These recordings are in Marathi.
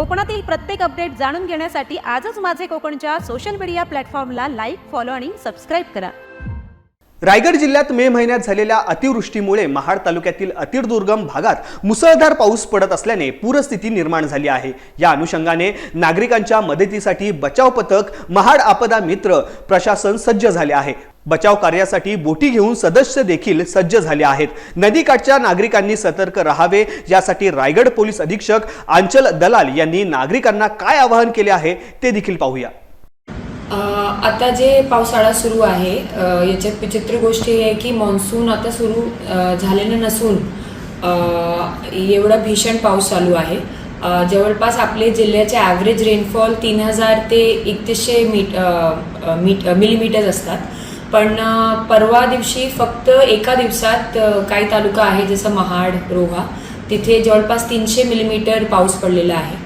कोकणातील प्रत्येक अपडेट जाणून घेण्यासाठी आजच माझे कोकणच्या सोशल मीडिया प्लॅटफॉर्मला लाईक फॉलो आणि सबस्क्राईब करा. रायगड जिल्ह्यात मे महिन्यात झालेल्या अतिवृष्टीमुळे महाड तालुक्यातील अतिर्दुर्गम भागात मुसळधार पाऊस पडत असल्याने पूरस्थिती निर्माण झाली आहे. या अनुषंगाने नागरिकांच्या मदतीसाठी बचाव पथक महाड आपदा मित्र प्रशासन सज्ज झाले आहे. बचाव कार्यासाठी बोटी घेऊन सदस्य देखील सज्ज झाले आहेत. नदीकाठच्या नागरिकांनी सतर्क राहावे यासाठी रायगड पोलीस अधीक्षक आंचल दलाल यांनी नागरिकांना काय आवाहन केले आहे ते देखील पाहूया. आता जे पावसाळा सुरू आहे याच्यात विचित्र गोष्ट ही आहे की मान्सून आता सुरू झालेलं नसून एवढा भीषण पाऊस चालू आहे. जवळपास आपले जिल्ह्याचे ॲव्हरेज रेनफॉल तीन हजार ते एकतीसशे मीट मीट मिलीमीटर्स असतात. पण परवा दिवशी फक्त एका दिवसात काही तालुका आहे जसं महाड रोहा तिथे जवळपास तीनशे मिलीमीटर पाऊस पडलेला आहे.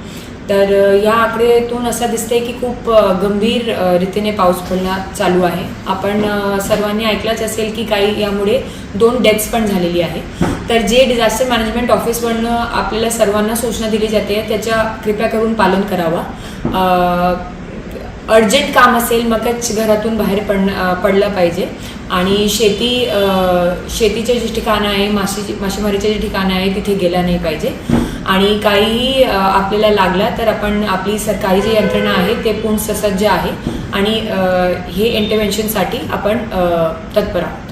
तर या आकडेतून असं दिसतंय की खूप गंभीर रीतीने पाऊस पडणं चालू आहे. आपण सर्वांनी ऐकलंच असेल की काही यामुळे दोन डेथ्स पण झालेली आहे. तर जे डिझास्टर मॅनेजमेंट ऑफिसवरनं आपल्याला सर्वांना सूचना दिली जाते त्याच्या कृपया करून पालन करावा. अर्जंट काम असेल मगच घरातून बाहेर पड पडलं पाहिजे. आणि शेती शेतीचे जे ठिकाणं आहे माशी मासेमारीचे जे ठिकाणं आहे तिथे गेलं नाही पाहिजे. आणि काहीही आपल्याला लागला तर आपण आपली सरकारी जी यंत्रणा आहे ते पूर्ण ससज्ज आहे. आणि हे इंटरव्हेन्शनसाठी आपण तत्पर आहोत.